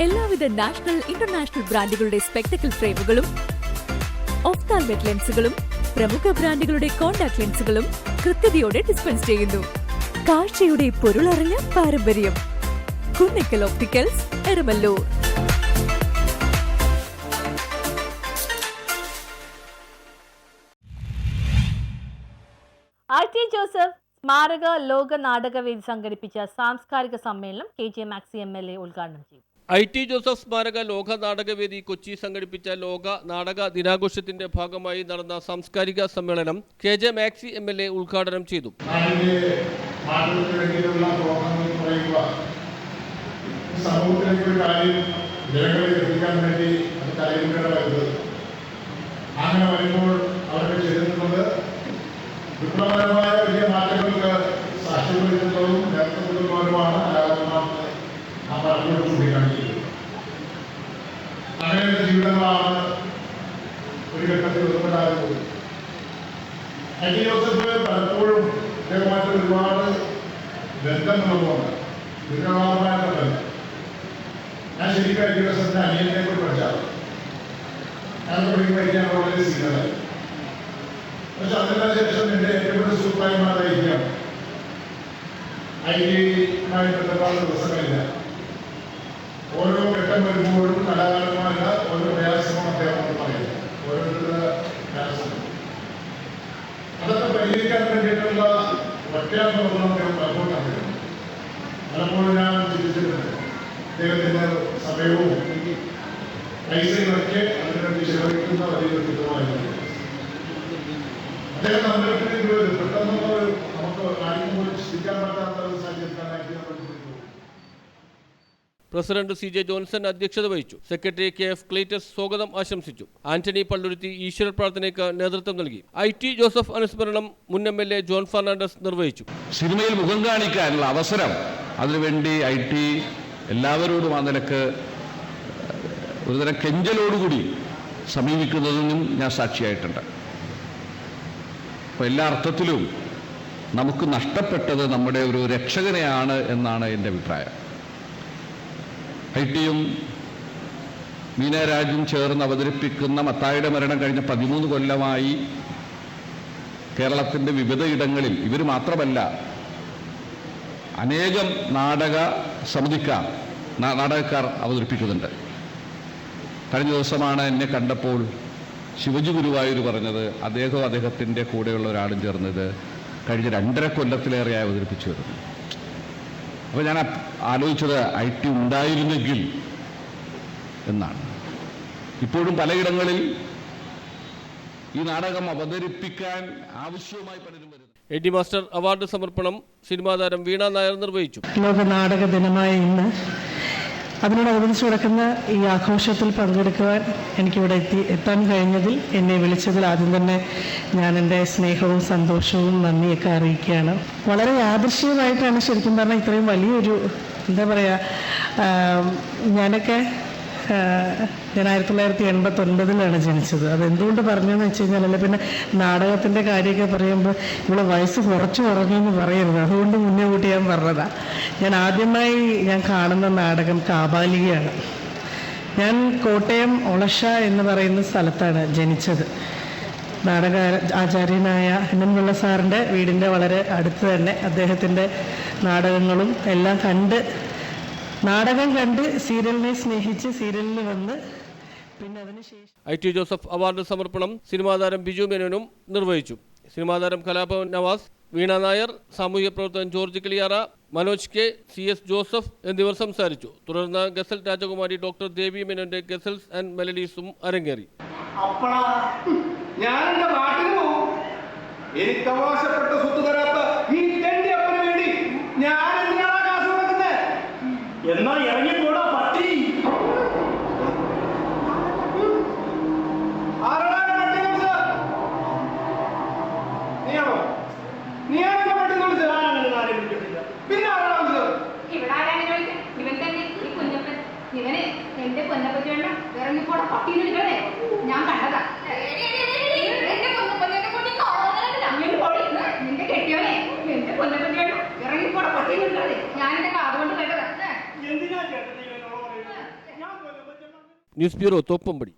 എല്ലാവിധ national international ബ്രാൻഡുകളുടെ spectacle ഫ്രെയിമുകളും ഓഫ്താൽമെറ്റ് ലെൻസുകളും പ്രമുഖ ബ്രാൻഡുകളുടെ കോൺടാക്ട് ലെൻസുകളും കൃത്യതയോടെ ഡിസ്പെൻസ് ചെയ്യുന്നു. കാഴ്ചയുടെ പൊരുളറിഞ്ഞ പാരമ്പര്യം. Kunnikkal opticals Eramalloor. I T Joseph സ്മാരക ലോക നാടകവേദി സംഘടിപ്പിച്ച സാംസ്കാരിക സമ്മേളനം K J Maxi M L A ഉദ്ഘാടനം ചെയ്തു. ഐ ടി ജോസഫ് സ്മാരക ലോക നാടകവേദി കൊച്ചി സംഘടിപ്പിച്ച ലോക നാടക ദിനാഘോഷത്തിന്റെ ഭാഗമായി നടന്ന സാംസ്കാരിക സമ്മേളനം K J Maxi M L A ഉദ്ഘാടനം ചെയ്തു. അങ്ങനെ വരുമ്പോൾ അവർക്ക് ചെല്ലുന്നത് വിപ്ലവകരമായ വലിയ മാറ്റങ്ങൾക്ക് സാക്ഷ്യം നേതൃത്വം കൊടുക്കുന്നവരുമാണ് കലാകാരന്മാർക്ക് ആ പറഞ്ഞുകൊണ്ട് ചൂണ്ടിക്കാണിക്കുന്നത് അങ്ങനെയുള്ള ജീവിതങ്ങളാണ് ഒരു ഘട്ടത്തിൽ ഉൾപ്പെടാറുള്ളത് ഐ ടി ജോസഫ് പലപ്പോഴും ഇദ്ദേഹമായിട്ട് ഒരുപാട് ബന്ധങ്ങളുമുണ്ട് ദീർഘകാലമായിട്ടുള്ള ബന്ധം ഞാൻ ശരിക്കും ഐ ടി ജോസഫിന്റെ അനിയനെ കൂടി പഠിച്ചാണ് ഞാൻ പഠിക്കുമ്പോൾ പഠിക്കാൻ വളരെ സീനിയറായി പക്ഷെ അതിന് ശേഷം എൻ്റെ ഏറ്റവും വലിയ സുഹൃത്തായി മാറിയിരിക്കാം ഐ ടിയുമായി ബന്ധപ്പെട്ട ദിവസങ്ങളില്ല ഓരോ ഘട്ടം വരുമ്പോഴും കലാകാരന്മാരുടെ ഓരോ പ്രയാസമാണ് അദ്ദേഹം പറയുന്നത് ഓരോരുത്തരുടെ പ്രയാസങ്ങൾ അതൊക്കെ പരിഹരിക്കാൻ വേണ്ടിയിട്ടുള്ള പ്രഖ്യാപനങ്ങളും അദ്ദേഹം പലപ്പോഴും കണ്ടിട്ടുണ്ട് പലപ്പോഴും ഞാൻ ചിന്തിച്ചിട്ടുണ്ട്. അദ്ദേഹത്തിന്റെ സമയവും പൈസയുമൊക്കെ അതിനുവേണ്ടി ചെലവഴിക്കുന്ന വലിയൊരു ചിത്രമായിരുന്നു അദ്ദേഹം നമ്മുടെ പെട്ടെന്നുള്ള പ്രസിഡന്റ് സി ജെ ജോൺസൺ അധ്യക്ഷത വഹിച്ചു. സെക്രട്ടറി കെ എഫ് ക്ലീറ്റസ് സ്വാഗതം ആശംസിച്ചു. ആന്റണി പള്ളുരുത്തി ഈശ്വര പ്രാർത്ഥനയ്ക്ക് നേതൃത്വം നൽകി. ഐ ടി ജോസഫ് അനുസ്മരണം മുൻ M L A John Fernandez നിർവഹിച്ചു. സിനിമയിൽ മുഖം കാണിക്കാനുള്ള അവസരം. അതിനുവേണ്ടി ഐ ടി എല്ലാവരോടും ആ നിലയ്ക്ക് ഒരുതരം കെഞ്ചലോടുകൂടി സമീപിക്കുന്നതിനും ഞാൻ സാക്ഷിയായിട്ടുണ്ട്. അപ്പോൾ എല്ലാ അർത്ഥത്തിലും നമുക്ക് നഷ്ടപ്പെട്ടത് നമ്മുടെ ഒരു രക്ഷകനെയാണ് എന്നാണ് എന്റെ അഭിപ്രായം. ഐ ടിയും മീനരാജും ചേർന്ന് അവതരിപ്പിക്കുന്ന മത്തായിയുടെ മരണം കഴിഞ്ഞ പതിമൂന്ന് കൊല്ലമായി കേരളത്തിന്റെ വിവിധയിടങ്ങളിൽ ഇവർ മാത്രമല്ല അനേകം നാടക സമിതിക്കാർ നാടകക്കാർ അവതരിപ്പിക്കുന്നുണ്ട്. കഴിഞ്ഞ ദിവസമാണ് എന്നെ കണ്ടപ്പോൾ ശിവജി ഗുരുവായൂർ പറഞ്ഞത് അദ്ദേഹവും അദ്ദേഹത്തിന്റെ കൂടെയുള്ള ഒരാളും ചേർന്നത് കഴിഞ്ഞ രണ്ടര കൊല്ലത്തിലേറെയായി അവതരിപ്പിച്ചു വരുന്നു. അപ്പോൾ ഞാൻ ആലോചിച്ചത് ഐ ടി ഉണ്ടായിരുന്നെങ്കിൽ എന്നാണ്. ഇപ്പോഴും പലയിടങ്ങളിൽ ഈ നാടകം അവതരിപ്പിക്കാൻ ആവശ്യവുമായി പലരും വരുന്നു. എ ഡി മാസ്റ്റർ അവാർഡ് സമർപ്പണം സിനിമാ താരം വീണ നായർ നിർവഹിച്ചു. ലോക നാടക ദിനമായ ഇന്ന് അതിനോടനുബന്ധിച്ച് നടക്കുന്ന ഈ ആഘോഷത്തിൽ പങ്കെടുക്കുവാൻ എനിക്കിവിടെ എത്തി എത്താൻ കഴിഞ്ഞതിൽ എന്നെ വിളിച്ചതിൽ ആദ്യം തന്നെ ഞാൻ എന്റെ സ്നേഹവും സന്തോഷവും നന്ദിയൊക്കെ അറിയിക്കുകയാണ്. വളരെ യാദൃശ്യമായിട്ടാണ് ശരിക്കും പറഞ്ഞാൽ ഇത്രയും വലിയൊരു എന്താ പറയുക ഞാനൊക്കെ ഞാൻ ആയിരത്തി തൊള്ളായിരത്തി എൺപത്തൊൻപതിലാണ് ജനിച്ചത്. അത് എന്തുകൊണ്ട് പറഞ്ഞതെന്ന് വെച്ച് കഴിഞ്ഞാൽ അല്ല പിന്നെ നാടകത്തിന്റെ കാര്യമൊക്കെ പറയുമ്പോൾ ഇവിടെ വയസ്സ് കുറച്ച് കുറഞ്ഞെന്ന് പറയരുത്. അതുകൊണ്ട് മുന്നേ കൂട്ടി ഞാൻ പറഞ്ഞതാ. ഞാൻ ആദ്യമായി ഞാൻ കാണുന്ന നാടകം കാബാലികയാണ്. ഞാൻ കോട്ടയം ഒളഷ എന്ന് പറയുന്ന സ്ഥലത്താണ് ജനിച്ചത്. നാടക ആചാര്യനായ എണ്ണൻപിള്ള സാറിന്റെ വീടിന്റെ വളരെ അടുത്ത് തന്നെ അദ്ദേഹത്തിന്റെ നാടകങ്ങളും എല്ലാം കണ്ട് നാടകം കണ്ട് സീരിയലിനെ സ്നേഹിച്ച് സീരിയലിൽ വന്ന് പിന്നെ അതിനുശേഷം ഐ ടി ജോസഫ് അവാർഡ് സമർപ്പണം സിനിമാ താരം ബിജു മേനോനും നിർവഹിച്ചു. സിനിമാ താരം കലാഭവൻ നവാസ് വീണ നായർ സാമൂഹ്യ പ്രവർത്തകൻ George Kiliyara Manoj K C S Joseph എന്നിവർ സംസാരിച്ചു. തുടർന്ന് ഗസൽ രാജകുമാരി ഡോക്ടർ ദേവി മേനോന്റെ ഗസൽസ് ആൻഡ് മെലഡീസും അരങ്ങേറി. അപ്പളാ ഞാൻ എന്റെ നാട്ടിന് പോകും എനിക്ക് അവകാശപ്പെട്ട സ്വത്ത് ഇവന് എന്റെ പൊന്നപ്പറ്റി വേണ്ട ഇറങ്ങിപ്പോടെ പട്ടീന്ന് വിളിക്കണേ. ഞാൻ കണ്ടതാ. പോടി. നിന്റെ കെട്ടിയവനെ എന്റെ പൊന്നപ്പറ്റി വേണ്ട ഇറങ്ങിപ്പോടെ പട്ടീന്ന് വിളിക്കണേ. ഞാൻ എന്റെ കാതുകൊണ്ട് പറയുന്നത്? News bureau Thoppumpady.